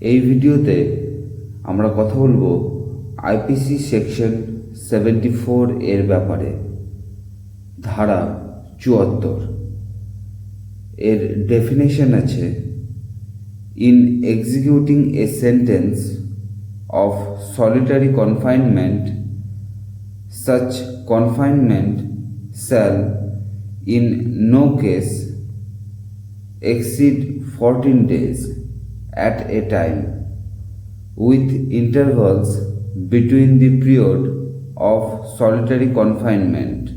এই ভিডিওতে আমরা কথা বলব আইপিসি সেকশন সেভেন্টি ফোর এর ব্যাপারে, ধারা চুয়াত্তর। এর ডেফিনেশন আছে in executing a sentence of solitary confinement such confinement shall in no case exceed 14 days at a time with intervals between the period of solitary confinement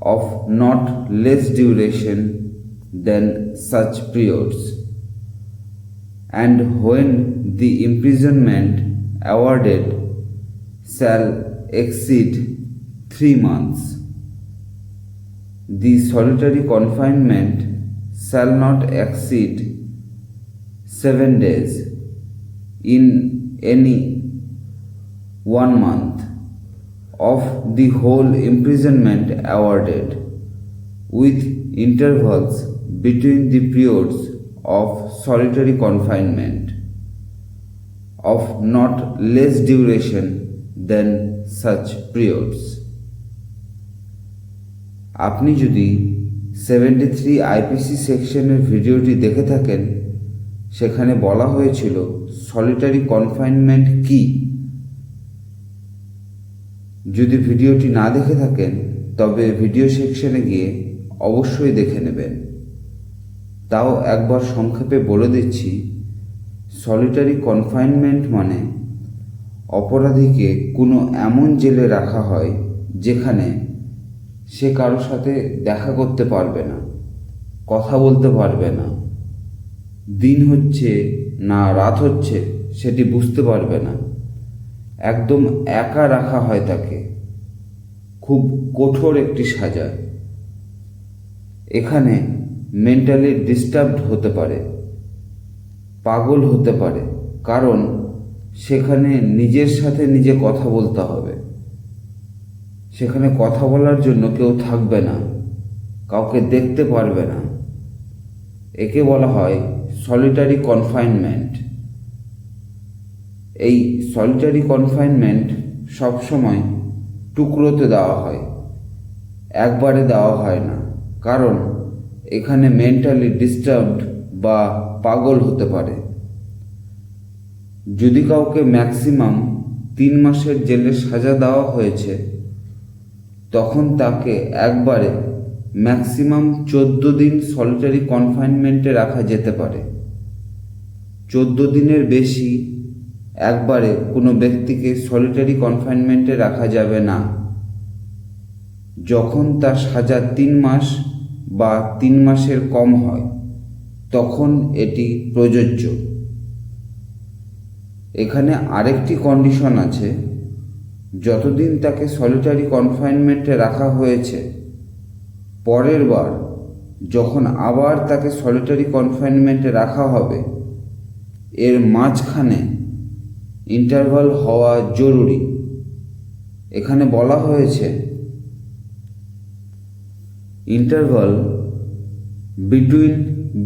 of not less duration than such periods and when the imprisonment awarded shall exceed three months. The solitary confinement shall not exceed seven days in any one month of the whole imprisonment awarded, with intervals between the periods of solitary confinement of not less duration than such periods. আপনি যদি seventy three IPC সেকশনের ভিডিওটি দেখে থাকেন সেখানে বলা হয়েছিল solitary confinement কি? যদি ভিডিওটি না দেখে থাকেন, তবে ভিডিও সেকশনে গিয়ে অবশ্যই দেখে নেবেন। তাও একবার সংক্ষেপে বলে দিচ্ছি সলিটারি কনফাইনমেন্ট মানে অপরাধীকে কোনো এমন জেলে রাখা হয় যেখানে সে কারোর সাথে দেখা করতে পারবে না, কথা বলতে পারবে না। দিন হচ্ছে না রাত হচ্ছে সেটি বুঝতে পারবে না। একদম একা রাখা হয় তাকে। খুব কঠোর একটি সাজা। এখানে মেন্টালি ডিস্টার্বড হতে পারে, পাগল হতে পারে, কারণ সেখানে নিজের সাথে নিজে কথা বলতে হবে। সেখানে কথা বলার জন্য কেউ থাকবে না, কাউকে দেখতে পারবে না। একে বলা হয় সলিটারি কনফাইনমেন্ট এই সলিটারি কনফাইনমেন্ট সবসময় টুকরোতে দেওয়া হয়, একবারে দেওয়া হয় না। কারণ এখানে মেন্টালি ডিস্টার্বড বা পাগল হতে পারে। যদি কাউকে ম্যাক্সিমাম তিন মাসের জেলে সাজা দেওয়া হয়েছে, তখন তাকে একবারে ম্যাক্সিমাম চোদ্দ দিন সলিটারি কনফাইনমেন্টে রাখা যেতে পারে। চোদ্দ দিনের বেশি একবারে কোনো ব্যক্তিকে সলিটারি কনফাইনমেন্টে রাখা যাবে না। যখন তার সাজা তিন মাস বা তিন মাসের কম হয়, তখন এটি প্রযোজ্য। এখানে আরেকটি কন্ডিশন আছে, যতদিন তাকে সলিটারি কনফাইনমেন্টে রাখা হয়েছে পরের বার যখন আবার তাকে সলিটারি কনফাইনমেন্টে রাখা হবে, এর মাঝখানে ইন্টারভাল হওয়া জরুরি। এখানে বলা হয়েছে ইন্টারভাল বিটুইন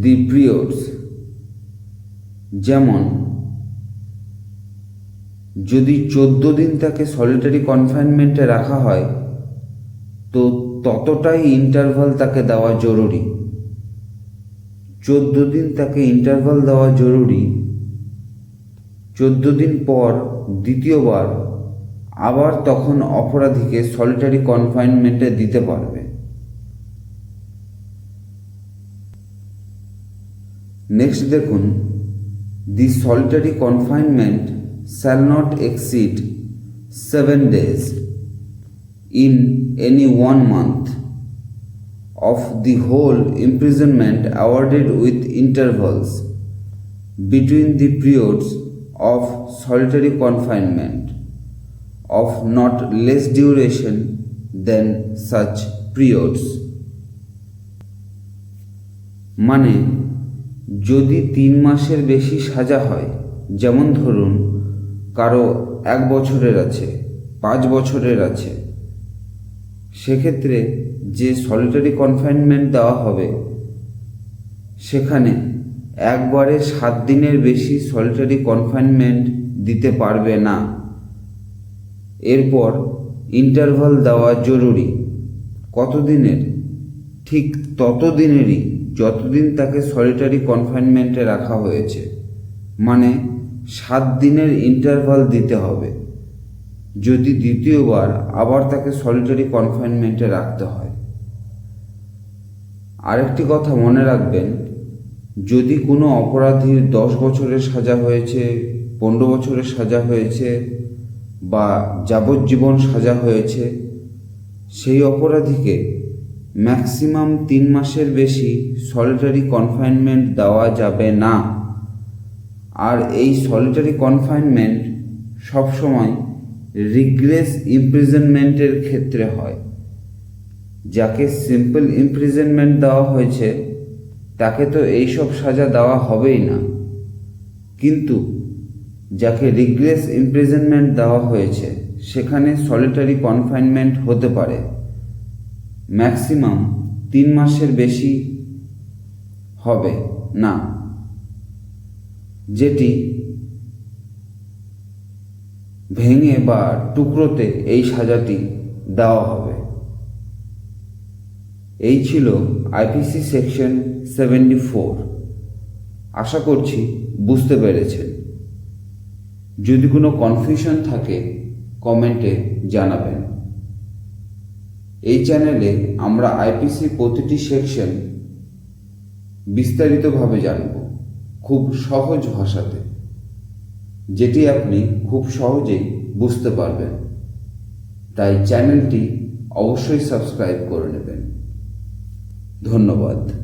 দি পিরিয়ডস যেমন যদি চোদ্দ দিন তাকে সলিটারি কনফাইনমেন্টে রাখা হয়, তো ততটাই ইন্টারভাল তাকে দেওয়া জরুরি। চোদ্দ দিন তাকে ইন্টারভাল দেওয়া জরুরি। চোদ্দ দিন পর দ্বিতীয়বার আবার তখন অপরাধীকে সলিটারি কনফাইনমেন্টে দিতে পারবে। নেক্সট দেখুন the solitary confinement shall not exceed seven days in any one month of the whole imprisonment awarded with intervals between the periods of solitary confinement of not less duration than such periods মানে যদি তিন মাসের বেশি সাজা হয় যেমন ধরুন কারও এক বছরের আছে পাঁচ বছরের আছে সেক্ষেত্রে যে সলিটারি কনফাইনমেন্ট দেওয়া হবে, সেখানে একবারে সাত দিনের বেশি সলিটারি কনফাইনমেন্ট দিতে পারবে না। এরপর ইন্টারভাল দেওয়া জরুরি। কতদিনের? ঠিক তত দিনেরই যতদিন তাকে সলিটারি কনফাইনমেন্টে রাখা হয়েছে। মানে সাত দিনের ইন্টারভাল দিতে হবে। যদি দ্বিতীয়বার আবার তাকে সলিটারি কনফাইনমেন্টে রাখতে হয়। আরেকটি কথা মনে রাখবেন, যদি কোনো অপরাধীর দশ বছরের সাজা হয়েছে, পনেরো বছরের সাজা হয়েছে বা যাবজ্জীবন সাজা হয়েছে, সেই অপরাধীকে ম্যাক্সিমাম তিন মাসের বেশি সলিটারি কনফাইনমেন্ট দেওয়া যাবে না। আর এই সলিটারি কনফাইনমেন্ট সবসময় রিগ্রেস ইমপ্রিজনমেন্টের ক্ষেত্রে হয়। যাকে সিম্পল ইমপ্রিজনমেন্ট দেওয়া হয়েছে, তাকে তো এইসব সাজা দেওয়া হবেই না। কিন্তু যাকে রিগ্রেস ইমপ্রিজনমেন্ট দেওয়া হয়েছে, সেখানে সলিটারি কনফাইনমেন্ট হতে পারে। ম্যাক্সিমাম তিন মাসের বেশি হবে না। যেটি ভেঙে বা টুকরোতে এই সাজাটি দেওয়া হবে। এই ছিল আইপিসি সেকশন সেভেন্টি ফোর। আশা করছি বুঝতে পেরেছেন। যদি কোনো কনফিউশন থাকে, কমেন্টে জানাবেন। এই চ্যানেলে আমরা আইপিসি প্রতিটি সেকশন বিস্তারিতভাবে জানব, খুব সহজ ভাষাতে। যেটি আপনি খুব সহজেই বুঝতে পারবেন। তাই চ্যানেলটি অবশ্যই সাবস্ক্রাইব করে নেবেন। ধন্যবাদ।